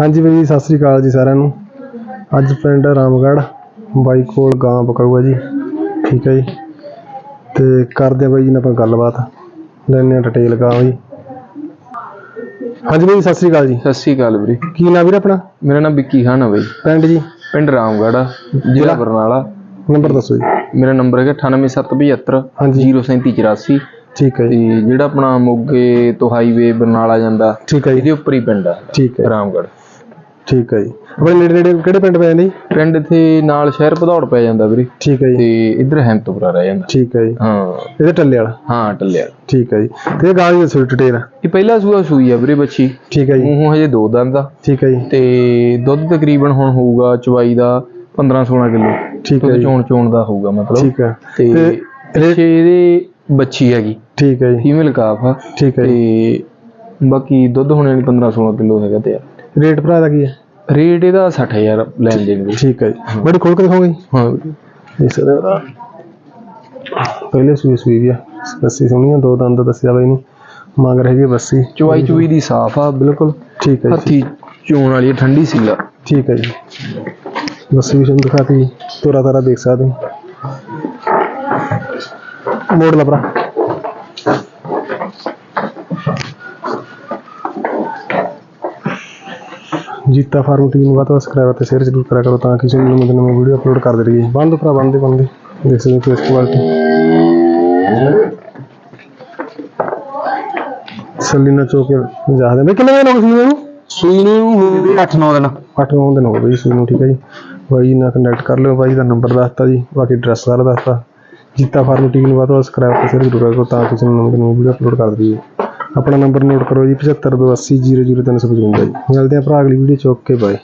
ਹਾਂਜੀ ਬਾਈ ਜੀ ਸਤਿ ਸ੍ਰੀ ਅਕਾਲ ਜੀ ਸਾਰਿਆਂ ਨੂੰ। ਅੱਜ ਪਿੰਡ ਰਾਮਗੜ੍ਹ ਬਾਈ ਕੋਲ ਗਾਂ ਪਕਾਊਗਾ ਜੀ। ਠੀਕ ਹੈ ਜੀ। ਤੇ ਕਰਦੇ ਆ ਬਾਈ ਜੀ ਨਾਲ ਆਪਾਂ ਗੱਲਬਾਤ। ਲੈਣੇ ਆ ਡਿਟੇਲ ਗਾਂ ਜੀ ਹਾਂਜੀ ਬਾਈ ਜੀ, ਸਤਿ ਸ੍ਰੀ ਅਕਾਲ ਜੀ। ਸਤਿ ਸ਼੍ਰੀ ਅਕਾਲ ਵੀਰੇ। ਕੀ ਨਾਮ ਵੀਰ ਆਪਣਾ? ਮੇਰਾ ਨਾਮ ਵਿੱਕੀ ਖਾਨ ਹੈ ਬਾਈ। ਪਿੰਡ ਜੀ? ਪਿੰਡ ਰਾਮਗੜ੍ਹ ਆ, ਜ਼ਿਲ੍ਹਾ ਬਰਨਾਲਾ। ਨੰਬਰ ਦੱਸੋ ਜੀ। ਮੇਰਾ ਨੰਬਰ ਹੈਗਾ 98772 ਹਾਂਜੀ। 03784 ਠੀਕ ਹੈ ਤੇ ਜੀ ਜਿਹੜਾ ਆਪਣਾ ਮੋਗੇ ਤੋਂ ਹਾਈਵੇ ਬਰਨਾਲਾ ਜਾਂਦਾ ਠੀਕ ਹੈ ਜੀ। ਇਹਦੇ ਉੱਪਰ ਹੀ ਪਿੰਡ ਆ ਠੀਕ ਹੈ। ਰਾਮਗੜ੍ਹ। ਠੀਕ ਹੈ ਜੀ। ਆਪਣੇ ਨੇੜੇ ਨੇੜੇ ਕਿਹੜੇ ਪਿੰਡ ਪੈ ਜਾਂਦੇ ਜੀ? ਪਿੰਡ ਇੱਥੇ ਨਾਲ ਸ਼ਹਿਰ ਭਦੌੜ ਪੈ ਜਾਂਦਾ ਵੀਰੇ। ਠੀਕ ਹੈ ਜੀ। ਤੇ ਇੱਧਰ ਹੈਮਤਪੁਰਾ ਰਹਿ ਜਾਂਦਾ। ਠੀਕ ਹੈ ਜੀ। ਹਾਂ। ਇਹਦੇ ਟੱਲੇ ਵਾਲਾ? ਹਾਂ ਟੱਲਿਆ ਠੀਕ ਹੈ ਜੀ। ਤੇ ਇਹ ਗਾਂ ਦੀ ਦੱਸੋ ਡਿਟੇਲ। ਇਹ ਪਹਿਲਾ ਸੂਆ ਸੂਈ ਆ ਵੀਰੇ ਬੱਚੀ। ਠੀਕ ਹੈ ਜੀ। ਮੂੰਹੋਂ ਹਜੇ ਦੋ ਦੰਦ ਆ। ਠੀਕ ਹੈ ਜੀ। ਤੇ ਦੁੱਧ ਤਕਰੀਬਨ ਹੁਣ ਹੋਊਗਾ ਚਵਾਈ ਦਾ 15 16 ਕਿਲੋ। ਠੀਕ ਹੈ ਜੀ। ਚੋਣ ਚੋਣ ਦਾ ਹੋਊਗਾ ਮਤਲਬ। ਠੀਕ ਹੈ। ਤੇ ਤੇ ਪਿੱਛੇ ਇਹਦੇ ਬੱਚੀ ਹੈਗੀ। ਠੀਕ ਹੈ ਜੀ। ਫੀਮੇਲ ਕਾਫ ਆ। ਠੀਕ ਹੈ ਜੀ। ਤੇ ਬਾਕੀ ਦੁੱਧ ਹੋਣੇ ਨੂੰ 15 16 ਕਿਲੋ ਹੈਗਾ ਤੇ ਰੇਟ ਭਰਾ ਦਾ ਕੀ ਹੈ? ਰੇਟ ਇਹਦਾ 60000 ਲੈਣ ਦੇਣ ਦੀ। ਠੀਕ ਹੈ ਜੀ। ਬੜੀ ਖੋਲ ਕੇ ਦਿਖਾਓਗੇ ਹਾਂ। ਦੇਖ ਸਕਦੇ ਹੋ ਪਹਿਲੇ ਸੂਈ ਸੂਈ ਵੀ ਆ। ਬੱਸੀ ਸੋਹਣੀ ਆ ਦੋ ਦੰਦ ਦੱਸਿਆ ਬਾਈ ਨੇ। ਮੰਗ ਰਹੀ ਹੈ ਬੱਸੀ ਚਵਾਈ ਚੁਈ ਦੀ ਸਾਫ਼ ਆ ਬਿਲਕੁਲ। ਠੀਕ ਹੈ ਜੀ। ਹੱਥੀ ਚੋਣ ਵਾਲੀ ਠੰਡੀ ਸੀਲਾ ਠੀਕ ਹੈ ਜੀ। ਬੱਸੀ ਵੀ ਤੁਹਾਨੂੰ ਦਿਖਾਤੀ ਤੋਰਾ ਤਾਰਾ ਦੇਖ ਸਕਦੇ ਹੋ। ਮੋੜ ਲਾ ਭਰਾ। ਜੀਤਾ ਫਾਰਮ ਟੀਮ ਨੂੰ ਵੱਧ ਸਬਸਕ੍ਰਾਈਬ ਤੇ ਸ਼ੇਅਰ ਜ਼ਰੂਰ ਕਰਿਆ ਕਰੋ ਤਾਂ ਕਿ ਸਾਨੂੰ ਨਵੀਂ ਨਵੀਂ ਵੀਡੀਓ ਅਪਲੋਡ ਕਰਦੇ ਰਹੀਏ। ਬੰਦ ਭਰਾ ਬੰਦ ਬੰਦੇ ਦੇਖ ਸਕਦੇ ਹੋ ਫੇਸ ਕੁਆਲਿਟੀ ਸਲੀਨਾ ਚੋਕੇ ਜਾ ਦੇ ਕਿੰਨੇ ਦਿਨ ਹੋ ਗਏ ਸੀ ਇਹਨੂੰ ਸੂਈ ਨੂੰ ਹੋ ਗਏ 8-9 ਦਿਨ। 8-9 ਦਿਨ ਹੋ ਗਏ ਬਈ ਸੂਈ ਨੂੰ ਠੀਕ ਹੈ ਜੀ। ਬਾਈ ਨਾਲ ਕੰਟੈਕਟ ਕਰ ਲਿਓ। ਬਾਈ ਦਾ ਨੰਬਰ ਦੱਸਤਾ ਜੀ। ਬਾਕੀ ਐਡਰੈਸ ਸਾਰਾ ਦੱਸਤਾ। ਜੀਤਾ ਫਾਰਮ ਟੀਮ ਨੂੰ ਵੱਧ ਤੋਂ ਵੱਧ ਸਬਸਕ੍ਰਾਈਬ ਤੇ ਸ਼ੇਅਰ ਜ਼ਰੂਰ ਕਰੋ ਤਾਂ ਕਿ ਸਾਨੂੰ ਨਵੀਂ ਨਵੀਂ ਵੀਡੀਓ ਅਪਲੋਡ ਕਰ ਦਈਏ। ਆਪਣਾ ਨੰਬਰ ਨੋਟ ਕਰੋ ਜੀ 7528000355 ਜੀ। ਮਿਲਦੇ ਆ ਭਰਾ ਅਗਲੀ ਵੀਡੀਓ ਚ। Okay bye